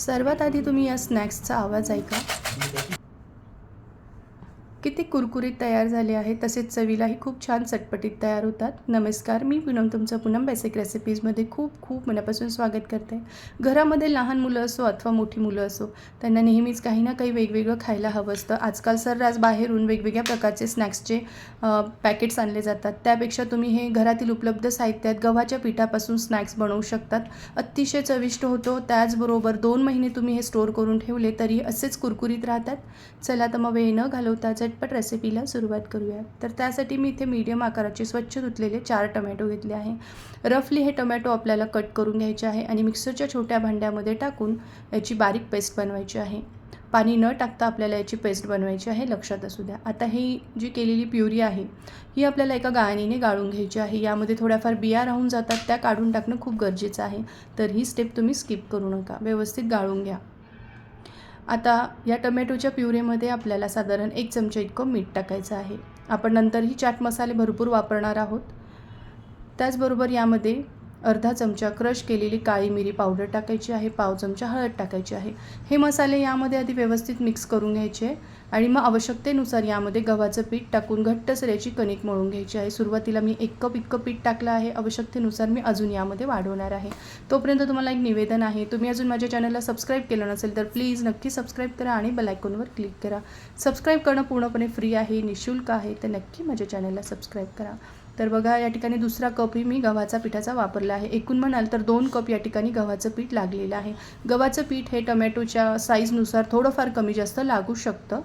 सर्वात आधी तुम्ही या स्नॅक्सचा आवाज ऐका. किती कुरकुरीत तयार झाले आहे तसेच चवीलाही खूप छान चटपटीत तयार होतात. नमस्कार मी पूनम तुमचं पूनम बेसिक रेसिपीजमध्ये खूप खूप मनापासून स्वागत करते. घरामध्ये लहान मुलं असो अथवा मोठी मुलं असो त्यांना नेहमीच काही ना काही वेगवेगळं खायला हवं असतं. आजकाल सर्रास बाहेरून वेगवेगळ्या प्रकारचे स्नॅक्सचे पॅकेट्स आणले जातात. त्यापेक्षा तुम्ही हे घरातील उपलब्ध साहित्यात गव्हाच्या पिठापासून स्नॅक्स बनवू शकतात. अतिशय चविष्ट होतो. त्याचबरोबर दोन महिने तुम्ही हे स्टोअर करून ठेवले तरी असेच कुरकुरीत राहतात. चला तर मग वेळ न घालवता झटपट रेसिपीला सुरुवात करूया. तर त्यासाठी मी इथे मीडियम आकाराचे स्वच्छ धुतलेले चार टमॅटो घेतले आहे. रफली हे टोमॅटो आपल्याला कट करून घ्यायचे आहे आणि मिक्सरच्या छोट्या भांड्यामध्ये टाकून याची बारीक पेस्ट बनवायची आहे. पाणी न टाकता आपल्याला याची पेस्ट बनवायची आहे लक्षात असू द्या. आता ही जी केलेली प्युरी आहे ही आपल्याला एका गाळणीने गाळून घ्यायची आहे. यामध्ये थोड्याफार बिया राहून जातात त्या काढून टाकणं खूप गरजेचं आहे. तर ही स्टेप तुम्ही स्किप करू नका. व्यवस्थित गाळून घ्या. आता या टमॅटोच्या प्युरेमध्ये आपल्याला साधारण एक चमचा इतकं मीठ टाकायचं आहे. आपण नंतरही चाट मसाले भरपूर वापरणार आहोत. त्याचबरोबर यामध्ये अर्धा चमचा क्रश केलेली काळी मिरी पावडर टाकायची आहे पाव चमचा हळद टाकायची आहे. हे मसाले यामध्ये आधी व्यवस्थित मिक्स करून घ्यायचे आणि मग आवश्यकतेनुसार यामध्ये गव्हाचं पीठ टाकून घट्टसर याची कणिक मळून घ्यायची आहे. सुरुवातीला मी एक कप इतकं पीठ टाकलं आहे. आवश्यकतेनुसार मी अजून यामध्ये वाढवणार आहे. तोपर्यंत तुम्हाला एक निवेदन आहे. तुम्ही अजून माझ्या चॅनलला सबस्क्राईब केलं नसेल तर प्लीज नक्की सबस्क्राईब करा आणि बेलायकॉनवर क्लिक करा. सबस्क्राईब करणं पूर्णपणे फ्री आहे निशुल्क आहे. तर नक्की माझ्या चॅनलला सबस्क्राईब करा. तर बघा या ठिकाणी दुसरा कपही मी गव्हाचा पिठाचा वापरला आहे. एकूण म्हणाल तर दोन कप या ठिकाणी गव्हाचं पीठ लागलेलं आहे. गव्हाचं पीठ हे टमॅटोच्या साईजनुसार थोडंफार कमी जास्त लागू शकतं.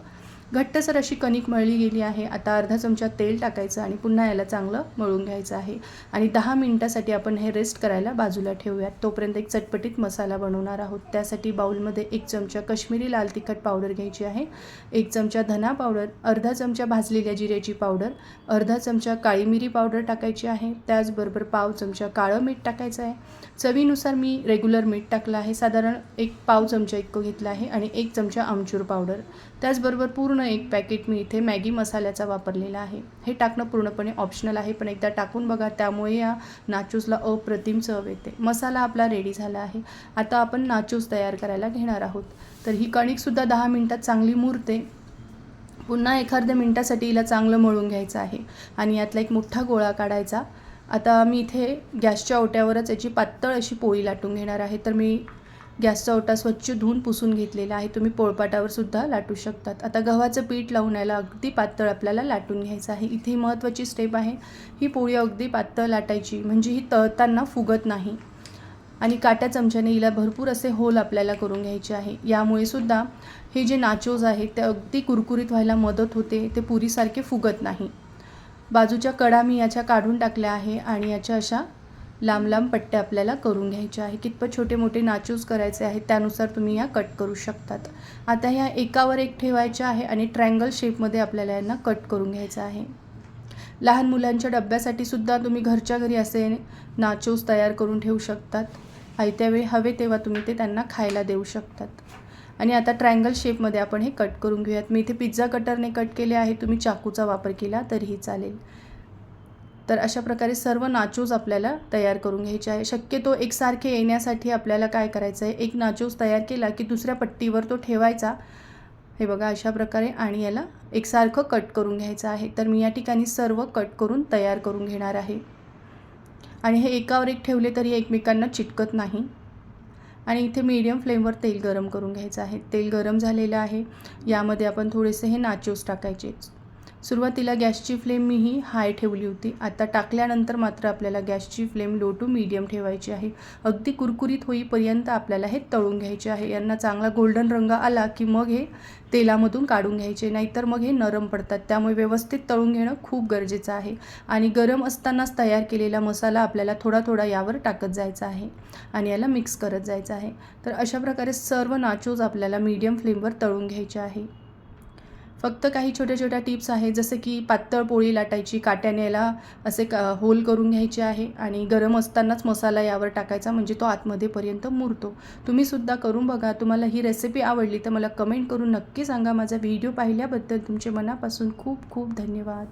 घट्टसर अशी कणिक मळली गेली आहे. आता अर्धा चमचा तेल टाकायचं आणि पुन्हा याला चांगलं मळून घ्यायचं आहे. आणि दहा मिनटासाठी आपण हे रेस्ट करायला बाजूला ठेवूयात. तोपर्यंत एक चटपटीत मसाला बनवणार आहोत. त्यासाठी बाऊलमध्ये एक चमचा कश्मीरी लाल तिखट पावडर घ्यायची आहे. एक चमचा धना पावडर अर्धा चमचा भाजलेल्या जिऱ्याची पावडर अर्धा चमचा काळी मिरी पावडर टाकायची आहे. त्याचबरोबर पाव चमचा काळं मीठ टाकायचं आहे. चवीनुसार मी रेग्युलर मीठ टाकलं आहे. साधारण एक पाव चमचा इतकं घेतलं आहे आणि एक चमचा आमचूर पावडर त्याचबरोबर पूर्ण एक पॅकेट मी इथे मॅगी मसाल्याचा वापरलेला आहे. हे टाकणं पूर्णपणे ऑप्शनल आहे पण एकदा टाकून बघा त्यामुळे या नाचूसला अप्रतिम चव येते. मसाला आपला रेडी झाला आहे. आता आपण नाचूस तयार करायला घेणार आहोत. तर ही कणिकसुद्धा दहा मिनटात चांगली मुरते. पुन्हा एखाद्या मिनटासाठी हिला चांगलं मळून घ्यायचं आहे आणि यातला एक मोठा गोळा काढायचा. आता मी इथे गॅसच्या ओट्यावरच याची पातळ अशी पोळी लाटून घेणार आहे. तर मी गॅसचा ओटा स्वच्छ धुवून पुसून घेतलेला आहे. तुम्ही पोळपाटावर सुद्धा लाटू शकतात. आता गव्हाचं पीठ लावून याला अगदी पातळ आपल्याला लाटून घ्यायचं आहे. इथे महत्त्वाची स्टेप आहे. ही पोळी अगदी पातळ लाटायची. म्हणजे ही तळताना फुगत नाही. आणि काट्या चमच्याने हिला भरपूर असे होल आपल्याला करून घ्यायचे आहे. यामुळे सुद्धा हे जे नाचोज आहेत ते अगदी कुरकुरीत व्हायला मदत होते. ते पुरीसारखे फुगत नाही. बाजूच्या कडा मी याच्या काढून टाकल्या आहे आणि याच्या अशा लांब लांब पट्ट्या आपल्याला करून घ्यायचे आहे कितपत छोटे मोठे नाचूस करायचे आहेत त्यानुसार तुम्ही या कट करू शकतात. आता ह्या एकावर एक ठेवायच्या आहे आणि ट्रँगल शेपमध्ये आपल्याला यांना कट करून घ्यायचं आहे. लहान मुलांच्या डब्यासाठी सुद्धा तुम्ही घरच्या घरी असे नाचोस तयार करून ठेवू शकतात. आयत्या वेळी हवे तेव्हा तुम्ही ते त्यांना खायला देऊ शकतात. आणि आता ट्रँगल शेपमध्ये आपण हे कट करून घेऊयात. मी इथे पिझ्झा कटरने कट केले आहे तुम्ही चाकूचा वापर केला तरीही चालेल. तर अशा प्रकारे सर्व नाचोज आपल्याला तयार करून घ्यायचे आहे. शक्यतो एकसारखे येण्यासाठी आपल्याला काय करायचं आहे एक नाचोज तयार केला की दुसऱ्या पट्टीवर तो ठेवायचा. हे बघा अशा प्रकारे आणि याला एकसारखं कट करून घ्यायचं आहे. तर मी या ठिकाणी सर्व कट करून तयार करून घेणार आहे. आणि हे एकावर एक ठेवले तरी एकमेकांना चिटकत नाही. आणि इथे मीडियम फ्लेमवर तेल गरम करून घ्यायचं आहे. तेल गरम झालेलं आहे. यामध्ये आपण थोडेसे हे नाचोस टाकायचे. सुरुवातीला गॅसची फ्लेम मी ही हाय ठेवली होती. आता टाकल्यानंतर मात्र आपल्याला गॅसची फ्लेम लो टू मीडियम ठेवायची आहे. अगदी कुरकुरीत होईपर्यंत आपल्याला हे तळून घ्यायचे आहे. यांना चांगला गोल्डन रंग आला की मग हे तेलामधून काढून घ्यायचे नाहीतर मग हे नरम पडतात. त्यामुळे व्यवस्थित तळून घेणं खूप गरजेचं आहे. आणि गरम असतानाच तयार केलेला मसाला आपल्याला थोडा थोडा यावर टाकत जायचा आहे आणि याला मिक्स करत जायचं आहे. तर अशा प्रकारे सर्व नाचोज आपल्याला मीडियम फ्लेमवर तळून घ्यायचे आहे. फक्त काही छोट्या छोट्या टिप्स आहेत जसं की पातळ पोळी लाटायची काट्याने याला असे का होल करून घ्यायचे आहे आणि गरम असतानाच मसाला यावर टाकायचा म्हणजे तो आतमध्येपर्यंत मुरतो. तुम्हीसुद्धा करून बघा. तुम्हाला ही रेसिपी आवडली तर मला कमेंट करून नक्की सांगा. माझा व्हिडिओ पाहिल्याबद्दल तुमचे मनापासून खूप खूप धन्यवाद.